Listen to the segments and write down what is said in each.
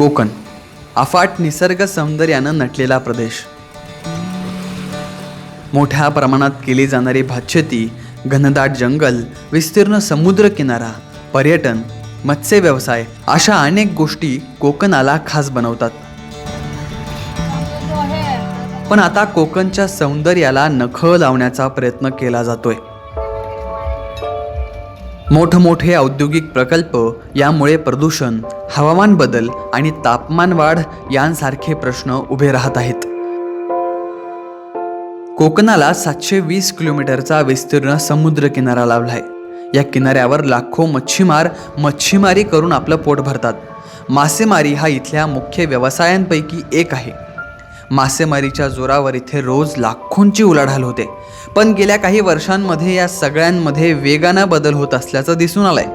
कोकण अफाट निसर्ग सौंदर्यानं नटलेला प्रदेश. मोठ्या प्रमाणात केली जाणारी भातशेती घनदाट जंगल विस्तीर्ण समुद्र किनारा पर्यटन मत्स्य व्यवसाय अशा अनेक गोष्टी कोकणाला खास बनवतात. पण आता कोकणच्या सौंदर्याला नखं लावण्याचा प्रयत्न केला जातोय. मोठमोठे औद्योगिक प्रकल्प यामुळे प्रदूषण हवामान बदल आणि तापमान वाढ यांसारखे प्रश्न उभे राहत आहेत. कोकणाला सातशे वीस किलोमीटरचा विस्तीर्ण समुद्र किनारा लाभलाय. या किनाऱ्यावर लाखो मच्छीमार मच्छीमारी करून आपलं पोट भरतात. मासेमारी हा इथल्या मुख्य व्यवसायांपैकी एक आहे. मासेमारीच्या जोरावर इथे रोज लाखोंची उलाढाल होते. पण गेल्या काही वर्षांमध्ये या सगळ्यांमध्ये वेगानं बदल होत असल्याचं दिसून आलंय.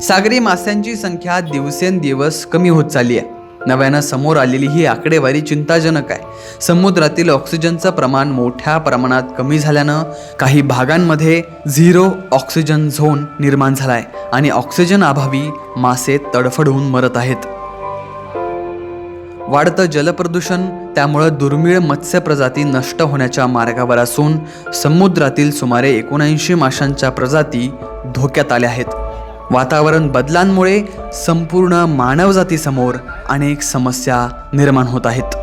सागरी मास्यांची संख्या दिवसेंदिवस कमी होत चालली आहे. नव्यानं समोर आलेली ही आकडेवारी चिंताजनक आहे. समुद्रातील ऑक्सिजनचं प्रमाण मोठ्या प्रमाणात कमी झाल्यानं काही भागांमध्ये झिरो ऑक्सिजन झोन निर्माण झाला आहे आणि ऑक्सिजन अभावी मासे तडफडून मरत आहेत. वाढतं जलप्रदूषण त्यामुळं दुर्मिळ मत्स्य प्रजाती नष्ट होण्याच्या मार्गावर असून समुद्रातील सुमारे एकोणऐंशी माशांच्या प्रजाती धोक्यात आल्या आहेत. वातावरण बदलांमुळे संपूर्ण मानवजातीसमोर अनेक समस्या निर्माण होत आहेत.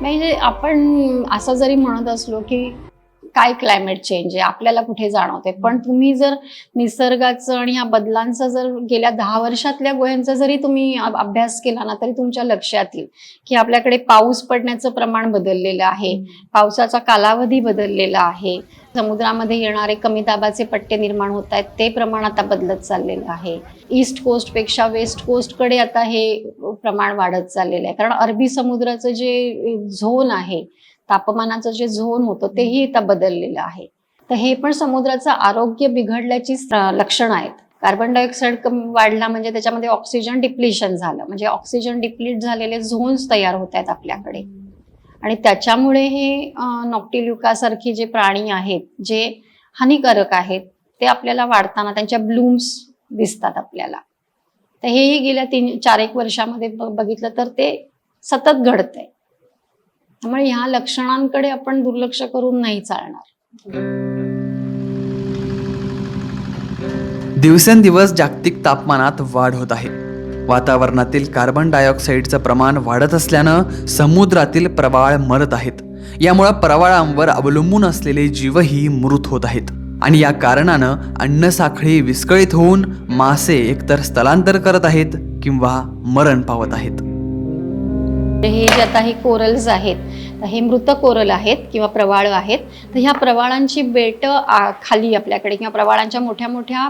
म्हणजे आपण असं जरी म्हणत असलो की काय क्लायमेट चेंज आहे आपल्याला कुठे जाणवते? पण तुम्ही जर निसर्गाचं आणि या बदलांचा जर गेल्या दहा वर्षातल्या गोष्यांचा जरी तुम्ही अभ्यास केला ना तरी तुमच्या लक्षात येईल की आपल्याकडे पाऊस पडण्याचं प्रमाण बदललेलं आहे. पावसाचा कालावधी बदललेला आहे. समुद्रामध्ये येणारे कमी दाबाचे पट्टे निर्माण होत आहेत. ते प्रमाण आता बदलत चाललेलं आहे. ईस्ट कोस्टपेक्षा वेस्ट कोस्टकडे आता हे प्रमाण वाढत चाललेलं आहे. कारण अरबी समुद्राचं जे झोन आहे तापमानाचं जे झोन होतं तेही आता बदललेलं आहे. तर हे पण समुद्राचं आरोग्य बिघडल्याची लक्षणं आहेत. कार्बन डायऑक्साईड कमी वाढला म्हणजे त्याच्यामध्ये ऑक्सिजन डिप्लिशन झालं. म्हणजे ऑक्सिजन डिप्लीट झालेले झोन्स तयार होत आहेत आपल्याकडे. आणि त्याच्यामुळे हे नॉक्टिल्युकासारखे जे प्राणी आहेत जे हानिकारक आहेत ते आपल्याला वाढताना त्यांच्या ब्लूम्स दिसतात आपल्याला. तर हेही गेल्या तीन चार एक वर्षामध्ये बघितलं तर ते सतत घडतंय. त्यामुळे ह्या लक्षणांकडे आपण दुर्लक्ष करून नाही चालणार. दिवसेंदिवस जागतिक तापमानात वाढ होत आहे. वातावरणातील कार्बन डायऑक्साईडचं प्रमाण वाढत असल्यानं समुद्रातील प्रवाळ मरत आहेत. यामुळं प्रवाळांवर अवलंबून असलेले जीवही मृत होत आहेत. आणि या कारणानं अन्नसाखळी विस्कळीत होऊन मासे एकतर स्थलांतर करत आहेत किंवा मरण पावत आहेत. हे जे आता हे कोरल्स आहेत हे मृत कोरल आहेत किंवा प्रवाळ आहेत तर ह्या प्रवाळांची बेट खाली आपल्याकडे किंवा प्रवाळांच्या मोठ्या मोठ्या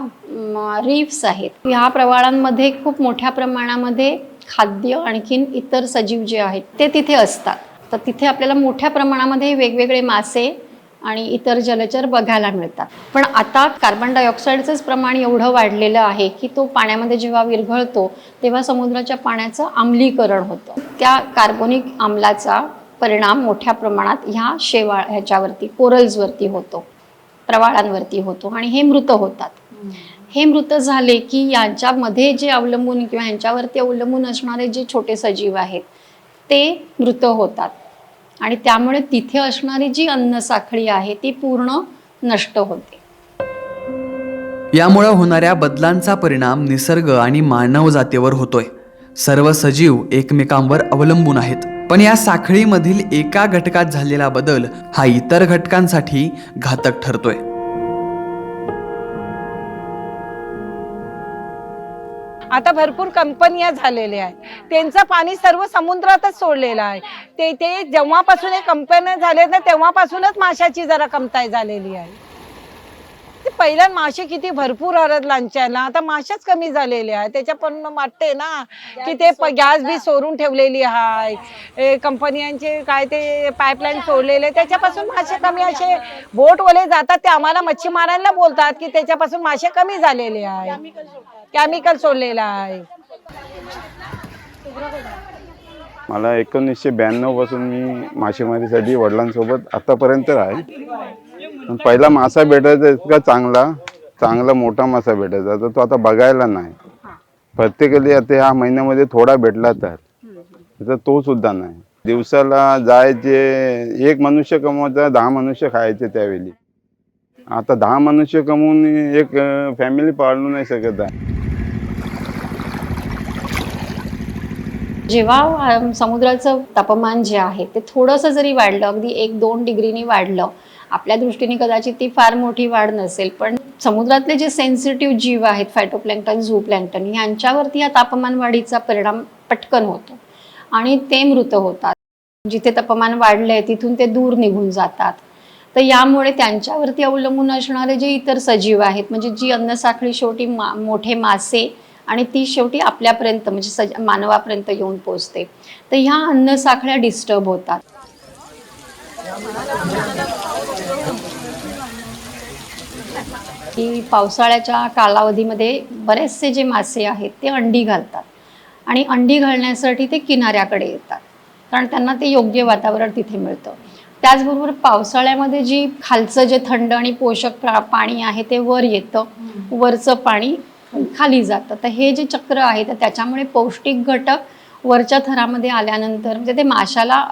रीफ्स आहेत. ह्या प्रवाळांमध्ये खूप मोठ्या प्रमाणामध्ये खाद्य आणखीन इतर सजीव जे आहेत ते तिथे असतात. तर तिथे आपल्याला मोठ्या प्रमाणामध्ये वेगवेगळे मासे आणि इतर जलचर बघायला मिळतात. पण आता कार्बन डायऑक्साईडचंच प्रमाण एवढं वाढलेलं आहे की तो पाण्यामध्ये जेव्हा विरघळतो तेव्हा समुद्राच्या पाण्याचं आम्लीकरण होतं. त्या कार्बोनिक आम्लाचा परिणाम मोठ्या प्रमाणात ह्या शेवाळ ह्याच्यावरती कोरल्सवरती होतो प्रवाळांवरती होतो आणि हे मृत होतात. हे मृत झाले की यांच्यामध्ये जे अवलंबून किंवा यांच्यावरती अवलंबून असणारे जे छोटे सजीव आहेत ते मृत होतात. आणि त्यामुळे तिथे असणारी जी अन्न साखळी आहे ती पूर्ण नष्ट होते. यामुळं होणाऱ्या बदलांचा परिणाम निसर्ग आणि मानव जातीवर होतोय. सर्व सजीव एकमेकांवर अवलंबून आहेत. पण या साखळीमधील एका घटकात झालेला बदल हा इतर घटकांसाठी घातक ठरतोय. आता भरपूर कंपन्या झालेल्या आहेत. त्यांचं पाणी सर्व समुद्रातच सोडलेलं आहे. ते ते जेव्हापासून हे कंपन्या झाल्या ना तेव्हापासूनच माशाची जरा कमताई झालेली आहे. ते पहिल्या मासे किती भरपूर अरद लांच्याला. आता माशाच कमी झालेले आहे त्याच्यापासून वाटते ना की ते गॅस बी सोडून ठेवलेली आहे. कंपन्यांचे काय ते पाईपलाईन सोडलेले. त्याच्यापासून मासे कमी असे बोटवाले जातात ते आम्हाला मच्छी मारायला बोलतात की त्याच्यापासून मासे कमी झालेले आहे केमिकल सोडलेला आहे. मला एकोणीसशे ब्याण्णवपासून मी मासेमारीसाठी वडिलांसोबत आतापर्यंत आहे पण पहिला मासा भेटायचा इतका चांगला चांगला मोठा मासा भेटायचा. तर तो आता बघायला नाही. प्रत्येकाला आता ह्या महिन्यामध्ये थोडा भेटला तर. तर तो सुद्धा नाही. दिवसाला जायचे एक मनुष्य कमवायचा दहा मनुष्य खायचे त्यावेळी. आता दहा मनुष्य कमवून एक फॅमिली पाळू नाही शकत आहे. जेव्हा समुद्राचं तापमान जे आहे ते थोडंसं जरी वाढलं अगदी एक दोन डिग्रीनी वाढलं आपल्या दृष्टीने कदाचित ती फार मोठी वाढ नसेल पण समुद्रातले जे सेन्सिटिव्ह जीव आहेत फायटोप्लॅन्क्टन झू प्लॅन्क्टन यांच्यावरती या तापमान वाढीचा परिणाम पटकन होतो. आणि ते मृत होतात. जिथे तापमान वाढलंय तिथून ते दूर निघून जातात. तर यामुळे त्यांच्यावरती अवलंबून असणारे जे इतर सजीव आहेत म्हणजे जी अन्नसाखळी शेवटी मा मोठे मासे आणि ती शेवटी आपल्यापर्यंत म्हणजे सज मानवापर्यंत येऊन पोचते तर ह्या अन्नसाखळ्या डिस्टर्ब होतात. की पावसाळ्याच्या कालावधीमध्ये बरेचसे जे मासे आहेत ते अंडी घालतात. आणि अंडी घालण्यासाठी ते किनाऱ्याकडे येतात. कारण त्यांना ते योग्य वातावरण तिथे मिळतं. त्याचबरोबर पावसाळ्यामध्ये जी खालचं जे थंड आणि पोषक पाणी आहे ते वर येतं. वरचं पाणी खाली जातं. तर हे जे चक्र आहे तर त्याच्यामुळे पौष्टिक घटक वरच्या थरामध्ये आल्यानंतर म्हणजे ते माशाला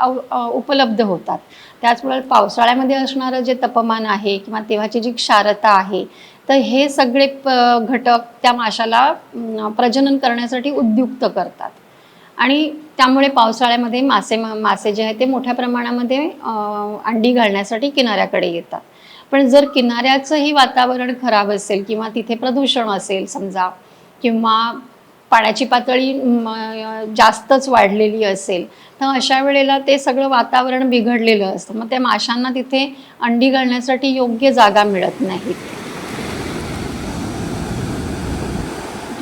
उपलब्ध होतात. त्याचबरोबर पावसाळ्यामध्ये असणारं जे तापमान आहे किंवा तेव्हाची जी क्षारता आहे तर हे सगळे प- घटक त्या माशाला प्रजनन करण्यासाठी उद्युक्त करतात. आणि त्यामुळे पावसाळ्यामध्ये मासे मासे जे आहेत ते मोठ्या प्रमाणामध्ये अंडी घालण्यासाठी किनाऱ्याकडे येतात. पण जर किनाऱ्याचंही वातावरण खराब असेल किंवा तिथे प्रदूषण असेल समजा किंवा पाण्याची पातळी म, जास्तच वाढलेली असेल तर अशा वेळेला ते सगळं वातावरण बिघडलेलं असतं. मग त्या माशांना तिथे अंडी घालण्यासाठी योग्य जागा मिळत नाही.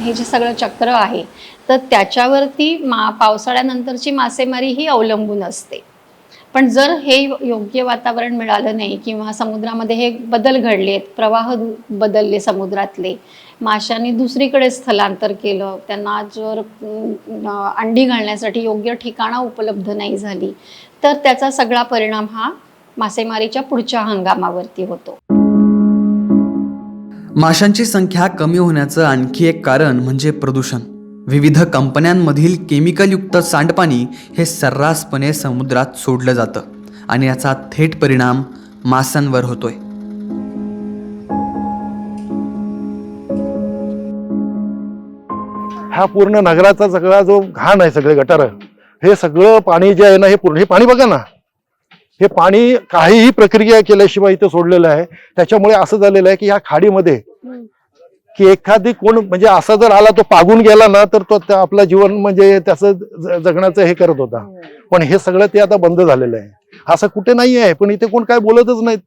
हे जे सगळं चक्र आहे तर त्याच्यावरती मा पावसाळ्यानंतरची मासेमारी ही अवलंबून असते. पण जर हे योग्य वातावरण मिळालं नाही किंवा समुद्रामध्ये हे बदल घडलेत प्रवाह बदलले समुद्रातले माशांनी दुसरीकडे स्थलांतर केलं त्यांना जर अंडी घालण्यासाठी योग्य ठिकाणं उपलब्ध नाही झाली तर त्याचा सगळा परिणाम हा मासेमारीच्या पुढच्या हंगामावरती होतो. माशांची संख्या कमी होण्याचं आणखी एक कारण म्हणजे प्रदूषण. विविध कंपन्यांमधील केमिकलयुक्त सांडपाणी हे सर्रासपणे समुद्रात सोडलं जातं आणि याचा थेट परिणाम माशांवर होतोय. हा पूर्ण नगराचा सगळा जो घाण आहे सगळे गटार हे सगळं पाणी जे आहे ना हे पूर्ण हे पाणी बघा ना. हे पाणी काहीही प्रक्रिया केल्याशिवाय इथं सोडलेलं आहे. त्याच्यामुळे असं झालेलं आहे की ह्या खाडीमध्ये की एखादी कोण म्हणजे असा जर आला तो पागून गेला ना तर तो आपलं जीवन म्हणजे त्याचं जगण्याचं हे करत होता. पण हे सगळं ते आता बंद झालेलं आहे. असं कुठे नाही आहे पण इथे कोण काय बोलतच नाहीत.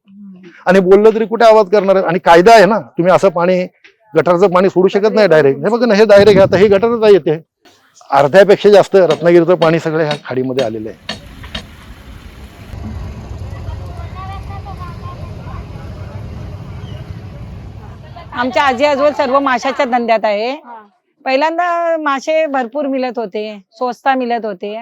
आणि बोललं तरी कुठे आवाज करणार आहे आणि कायदा आहे ना तुम्ही असं पाणी गटारचं पाणी सोडू शकत नाही डायरेक्ट हे बघा ना हे डायरेक्ट आता हे गटारच येते अर्ध्यापेक्षा जास्त रत्नागिरीचं पाणी सगळं ह्या खाडीमध्ये आलेलं आहे. आमच्या आजी आजोबा सर्व माशाच्या धंद्यात आहे. पहिल्यांदा मासे भरपूर मिळत होते स्वस्ता मिळत होते.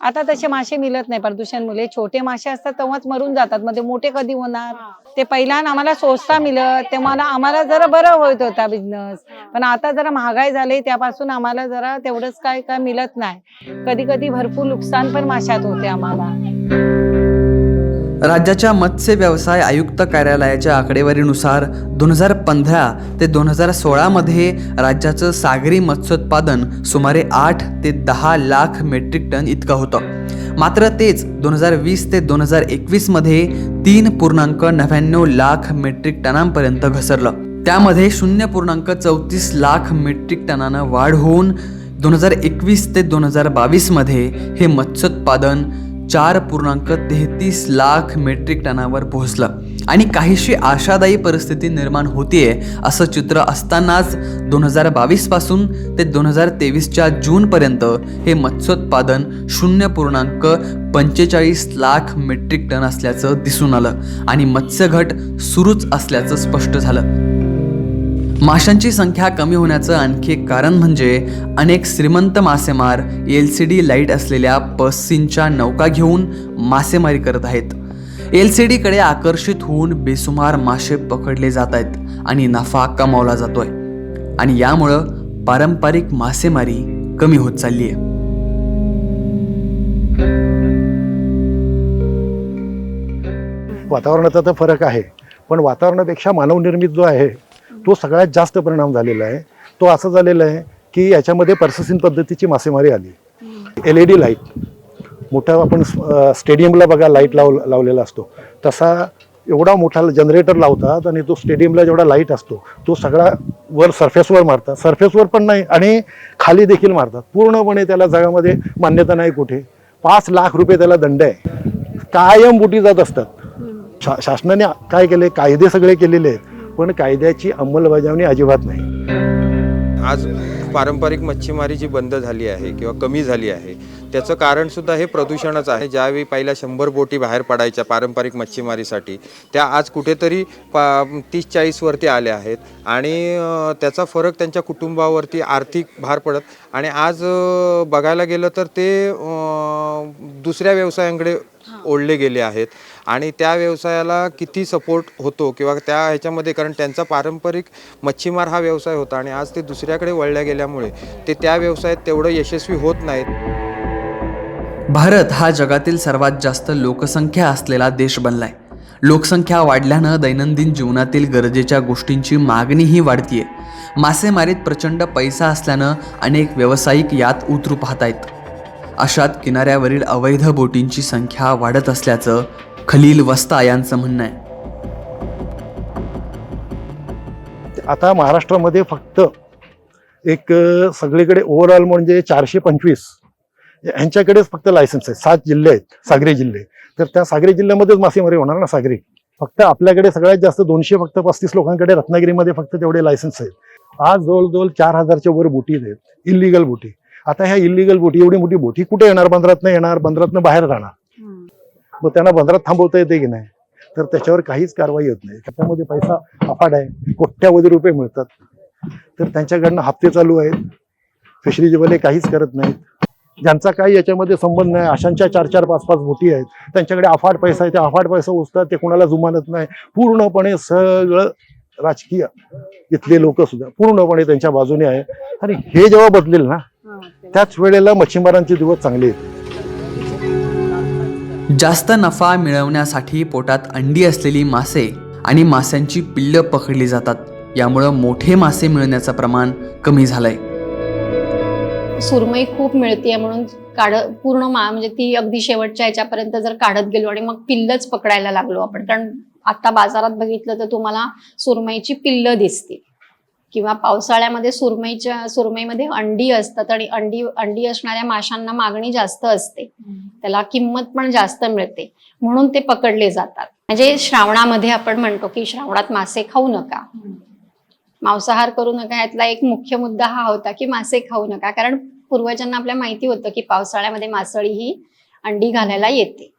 आता तसे मासे मिळत नाही प्रदूषणमुळे छोटे मासे असतात तेव्हाच मरून जातात मग ते मोठे कधी होणार? ते पहिल्यांदा आम्हाला स्वस्ता मिळत तेव्हा आम्हाला जरा बरं होत होता बिझनेस पण आता जरा महागाई झाली त्यापासून आम्हाला जरा तेवढंच काय काय मिळत नाही. कधी कधी भरपूर नुकसान पण माशात होते आम्हाला. राज्याच्या मत्स्य व्यवसाय आयुक्त कार्यालयाच्या आकडेवारीनुसार दोन हजार पंधरा ते दोन हजार सोळामध्ये राज्याचं सागरी मत्स्योत्पादन सुमारे आठ ते दहा लाख मेट्रिक टन इतकं होतं. मात्र तेच दोन हजार वीस ते दोन हजार एकवीसमध्ये तीन पूर्णांक नव्याण्णव लाख मेट्रिक टनांपर्यंत घसरलं. त्यामध्ये शून्य पूर्णांक चौतीस लाख मेट्रिक टनानं वाढ होऊन दोन हजार एकवीस ते दोन हजार बावीसमध्ये हे मत्स्योत्पादन चार पूर्णांक तेहतीस लाख मेट्रिक टनावर पोहोचलं. आणि काहीशी आशादायी परिस्थिती निर्माण होतीये असं चित्र असतानाच दोन हजार बावीसपासून ते दोन हजार तेवीसच्या जूनपर्यंत हे मत्स्योत्पादन शून्य पूर्णांक पंचेचाळीस लाख मेट्रिक टन असल्याचं दिसून आलं. आणि मत्स्यघट सुरूच असल्याचं स्पष्ट झालं. माशांची संख्या कमी होण्याचं आणखी एक कारण म्हणजे अनेक श्रीमंत मासेमार एल सी डी लाइट असलेल्या पस्सींच्या नौका घेऊन मासेमारी करत आहेत. एल सी डीकडे आकर्षित होऊन बेसुमार मासे पकडले जात आहेत आणि नफा कमावला जातोय. आणि यामुळं पारंपरिक मासेमारी कमी होत चालली आहे वातावरणाचा तर फरक आहे पण वातावरणापेक्षा मानवनिर्मित जो आहे तो सगळ्यात जास्त परिणाम झालेला आहे. तो असं झालेला आहे की याच्यामध्ये पर्ससिन पद्धतीची मासेमारी आली. एल ई डी लाइट मोठा आपण स्टेडियमला बघा लाइट लाव लावलेला असतो. तसा एवढा मोठा जनरेटर लावतात आणि तो स्टेडियमला जेवढा लाइट असतो तो सगळा वर सरफेसवर मारतात. सरफेसवर पण नाही आणि खाली देखील मारतात. पूर्णपणे त्याला जगामध्ये मान्यता नाही कुठे. पाच लाख रुपये त्याला दंड आहे. कायम बुटी जात असतात. शा शासनाने काय केले? कायदे सगळे केलेले आहेत. पण कायद्याची अंमलबजावणी अजिबात नाही. आज पारंपरिक मच्छीमारी जी बंद झाली आहे किंवा कमी झाली आहे त्याचं कारण सुद्धा हे प्रदूषणच आहे. ज्यावेळी पहिल्या शंभर बोटी बाहेर पडायच्या पारंपरिक मच्छीमारीसाठी त्या आज कुठेतरी पा तीस चाळीसवरती आल्या आहेत आणि त्याचा फरक त्यांच्या कुटुंबावरती आर्थिक भार पडत आणि आज बघायला गेलं तर ते दुसऱ्या व्यवसायांकडे ओढले गेले आहेत. आणि त्या व्यवसायाला किती सपोर्ट होतो किंवा त्या ह्याच्यामध्ये कारण त्यांचा पारंपरिक मच्छीमार हा व्यवसाय होता आणि आज ते दुसऱ्याकडे वळल्या गेल्यामुळे ते त्या व्यवसायात तेवढं यशस्वी होत नाहीत. भारत हा जगातील सर्वात जास्त लोकसंख्या असलेला देश बनलाय. लोकसंख्या वाढल्यानं दैनंदिन जीवनातील गरजेच्या गोष्टींची मागणीही वाढतीये. मासेमारीत प्रचंड पैसा असल्यानं अनेक व्यावसायिक यात उतरू पाहत आहेत अशात किनाऱ्यावरील अवैध बोटींची संख्या वाढत असल्याचं खलील वस्ता यांचं म्हणणं आहे. आता महाराष्ट्रामध्ये फक्त एक सगळीकडे ओव्हरऑल म्हणजे चारशे पंचवीस यांच्याकडेच फक्त लायसन्स आहे सात जिल्हे आहेत सागरी जिल्हे. तर त्या सागरी जिल्ह्यामध्येच मासेमारी होणार ना सागरी? फक्त आपल्याकडे सगळ्यात जास्त दोनशे फक्त पस्तीस लोकांकडे रत्नागिरीमध्ये फक्त तेवढे लायसन्स आहेत. आज जवळजवळ चार हजारच्या वर बोटी आहेत. इलिगल बोटी. आता ह्या इलिगल बोटी एवढी मोठी बोटी कुठे येणार? बंदरातनं येणार बंदरातनं बाहेर जाणार. मग त्यांना बंदरात थांबवता येते की नाही? तर त्याच्यावर काहीच कारवाई होत नाही. त्याच्यामध्ये पैसा अफाट आहे. कोट्यावधी रुपये मिळतात. तर त्यांच्याकडनं हप्ते चालू आहेत. फिशरीजवाले काहीच करत नाहीत. ज्यांचा काही याच्यामध्ये संबंध नाही अशांच्या चार चार पाच पाच बोटी आहेत. त्यांच्याकडे अफाट पैसा आहे. ते अफाट पैसा उचतात ते कोणाला जुमानत नाही. पूर्णपणे सगळं राजकीय. इथले लोक सुद्धा पूर्णपणे त्यांच्या बाजूने आहे. आणि हे जेव्हा बदलेल ना त्याच वेळेला मच्छीमारांचे दिवस चांगले आहेत. जास्त नफा मिळवण्यासाठी पोटात अंडी असलेली मासे आणि माशांची पिल्लं पकडली जातात. यामुळं मोठे मासे मिळण्याचं प्रमाण कमी झालंय. सुरमई खूप मिळते म्हणून काढ पूर्ण मा म्हणजे ती अगदी शेवटच्या याच्यापर्यंत जर काढत गेलो आणि मग पिल्लच पकडायला लागलो आपण. कारण आता बाजारात बघितलं तर तुम्हाला सुरमईची पिल्लं दिसतील. किंवा पावसाळ्यामध्ये सुरमईच्या सुरमईमध्ये अंडी असतात आणि अंडी अंडी असणाऱ्या माशांना मागणी जास्त असते. त्याला किंमत पण जास्त मिळते. म्हणून ते पकडले जातात. म्हणजे श्रावणामध्ये आपण म्हणतो की श्रावणात मासे खाऊ नका. मांसाहार करू नका. यातला एक मुख्य मुद्दा हा होता की मासे खाऊ नका. कारण पूर्वजांना आपल्या माहिती होतं की पावसाळ्यामध्ये मासळी ही अंडी घालायला येते.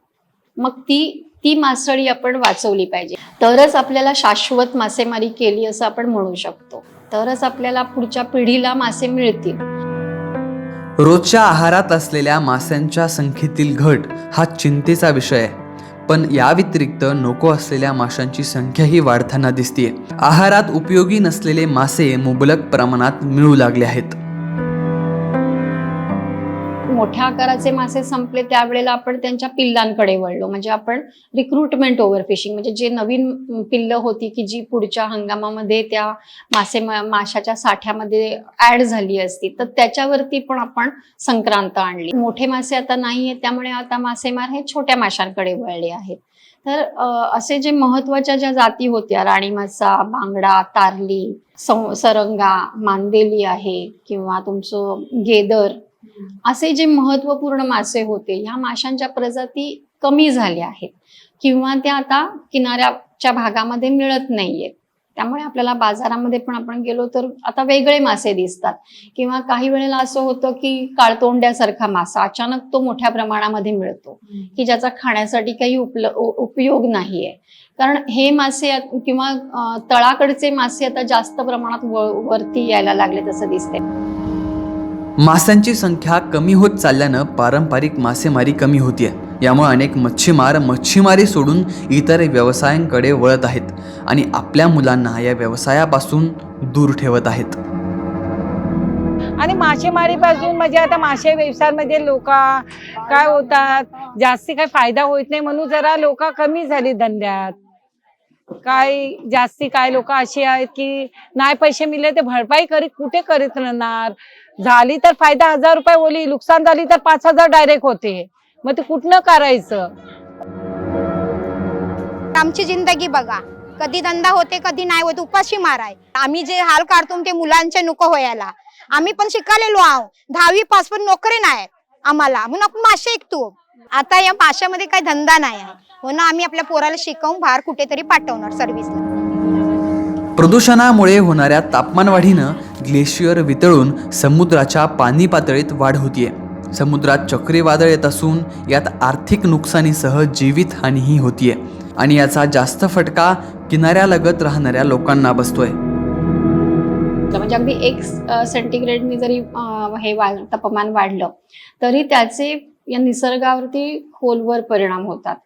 मग ती ती मासळी आपण वाचवली पाहिजे. तरच आपल्याला शाश्वत मासेमारी केली असं आपण म्हणू शकतो. तरच आपल्याला पुढच्या पिढीला मासे मिळतील. रोजच्या आहारात असलेल्या माशांच्या संख्येतील घट हा चिंतेचा विषय आहे. पण या व्यतिरिक्त नको असलेल्या माशांची संख्याही वाढताना दिसतीये. आहारात उपयोगी नसलेले मासे मुबलक प्रमाणात मिळू लागले आहेत. मोठ्या आकाराचे मासे संपले त्यावेळेला आपण त्यांच्या पिल्लांकडे वळलो. म्हणजे आपण रिक्रुटमेंट ओव्हर फिशिंग म्हणजे जे नवीन पिल्लं होती की जी पुढच्या हंगामामध्ये त्या मासे माशाच्या साठ्यामध्ये ऍड झाली असती तर त्याच्यावरती पण आपण संक्रांत आणली. मोठे मासे आता नाही आहेत त्यामुळे आता मासेमार हे छोट्या माशांकडे वळले आहेत. तर असे जे महत्त्वाच्या ज्या जाती होत्या राणीमासा बांगडा तारली सरंगा मांदेली आहे किंवा तुमचं गेदर असे जे महत्त्वपूर्ण मासे होते ह्या माशांच्या प्रजाती कमी झाल्या आहेत. किंवा त्या आता किनाऱ्याच्या भागामध्ये मिळत नाहीयेत. त्यामुळे आपल्याला बाजारामध्ये पण आपण गेलो तर आता वेगळे मासे दिसतात. किंवा काही वेळेला असं होतं की काळतोंड्यासारखा मासा अचानक तो मोठ्या प्रमाणामध्ये मिळतो की ज्याचा खाण्यासाठी काही उपल उपयोग नाहीये. कारण हे मासे किंवा तळाकडचे मासे आता जास्त प्रमाणात व- वरती यायला लागले तसं दिसते माशांची संख्या कमी होत चालल्यानं पारंपरिक मासेमारी कमी होतीये. यामुळे अनेक मच्छीमार मच्छीमारी सोडून इतर व्यवसायांकडे वळत आहेत आणि आपल्या मुलांना या व्यवसायापासून दूर ठेवत आहेत. आणि मासेमारीपासून म्हणजे आता मासे व्यवसायामध्ये लोक काय होतात? जास्ती काही फायदा होत नाही म्हणून जरा लोक कमी झाली धंद्यात. काय जास्ती काय लोक अशी आहेत की नाही पैसे मिळले ते भरपाई करीत कुठे करीत राहणार? झाली तर फायदा हजार रुपये ओली नुकसान झाली तर पाच हजार डायरेक्ट होते. मग ते कुठनं करायचं? आमची जिंदगी बघा. कधी धंदा होते कधी नाही होत उपाशी माराय. आम्ही जे हाल काढतो ते मुलांचे नको व्हायला. आम्ही पण शिकालेलो आहो. दहावी पास पण नोकरी नाही आम्हाला. म्हणून आपण मासे ऐकतो आता या माशामध्ये काही धंदा नाही आहे. म्हणून आम्ही आपल्या पोराला शिकवून बाहेर कुठेतरी पाठवणार सर्व्हिसला प्रदूषणामुळे होणाऱ्या तापमानवाढीनं ग्लेशियर वितळून समुद्राच्या पाणी पातळीत वाढ होतीये. समुद्रात चक्रीवादळ येत असून यात आर्थिक नुकसानीसह जीवितहानीही होतीये. आणि याचा जास्त फटका किनाऱ्यालगत राहणाऱ्या लोकांना बसतोय. म्हणजे अगदी एक सेंटीग्रेडनी जरी हे तापमान वाढलं तरी त्याचे या निसर्गावरती खोलवर परिणाम होतात.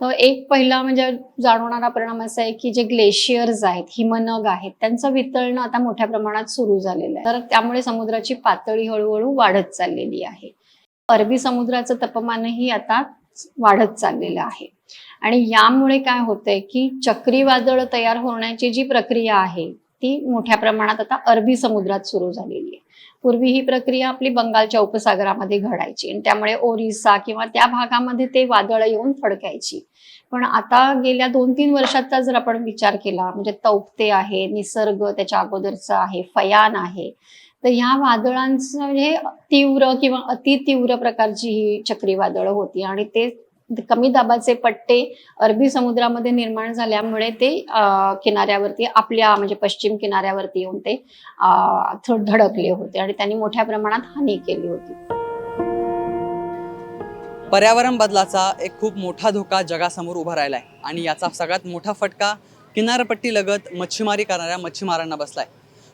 तर एक पहिला म्हणजे जाणवणारा परिणाम असा आहे की जे ग्लेशियर्स आहेत हिमनग आहेत त्यांचं वितळणं आता मोठ्या प्रमाणात सुरू झालेलं आहे. तर त्यामुळे समुद्राची पातळी हळूहळू वाढत चाललेली आहे. अरबी समुद्राचं तापमानही आता वाढत चाललेलं आहे. आणि यामुळे काय होतंय की चक्रीवादळ तयार होण्याची जी प्रक्रिया आहे ती मोठ्या प्रमाणात आता अरबी समुद्रात सुरू झालेली आहे. पूर्वी ही प्रक्रिया आपली बंगालच्या उपसागरामध्ये घडायची आणि त्यामुळे ओरिसा किंवा त्या भागामध्ये ते वादळ येऊन फडकायची पण आता गेल्या दोन तीन वर्षाचा जर आपण विचार केला म्हणजे तौक्ते आहे निसर्ग त्याच्या अगोदरचा आहे फयान आहे तर ह्या वादळांचं म्हणजे तीव्र किंवा अतितीव्र प्रकारची ही चक्रीवादळं होती आणि ते कमी दाबाचे पट्टे अरबी समुद्रामध्ये निर्माण झाल्यामुळे ते किनाऱ्यावरती आपल्या म्हणजे पश्चिम किनाऱ्यावरती येऊन ते धडकले होते आणि त्यांनी मोठ्या प्रमाणात हानी केली होती. पर्यावरण बदलाचा एक खूप मोठा धोका जगासमोर उभा राहिला आहे आणि याचा सगळ्यात मोठा फटका किनारपट्टी लगत मच्छीमारी करणाऱ्या मच्छीमारांना बसलाय.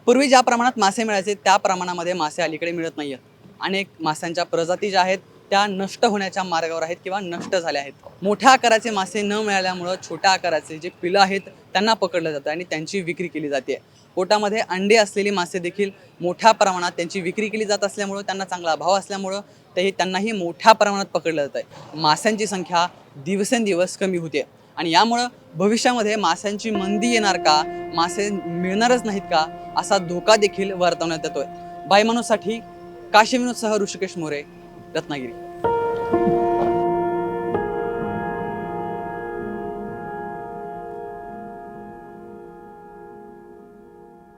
पूर्वी ज्या प्रमाणात मासे मिळायचे त्या प्रमाणामध्ये मासे अलीकडे मिळत नाही आहेत अनेक माशांच्या प्रजाती ज्या आहेत त्या नष्ट होण्याच्या मार्गावर आहेत किंवा नष्ट झाल्या आहेत. मोठ्या आकाराचे मासे न मिळाल्यामुळं छोट्या आकाराचे जे पिलं आहेत त्यांना पकडलं जातं आणि त्यांची विक्री केली जाते. पोटामध्ये अंडे असलेली मासे देखील मोठ्या प्रमाणात त्यांची विक्री केली जात असल्यामुळं त्यांना चांगला भाव असल्यामुळं ते त्यांनाही मोठ्या प्रमाणात पकडलं जात आहे माशांची संख्या दिवसेंदिवस कमी होते. आणि यामुळं भविष्यामध्ये माशांची मंदी येणार का मासे मिळणारच नाहीत का असा धोका देखील वर्तवण्यात येतोय. बायमानूसाठी काशी ऋषिकेश मोरे रत्नागिरी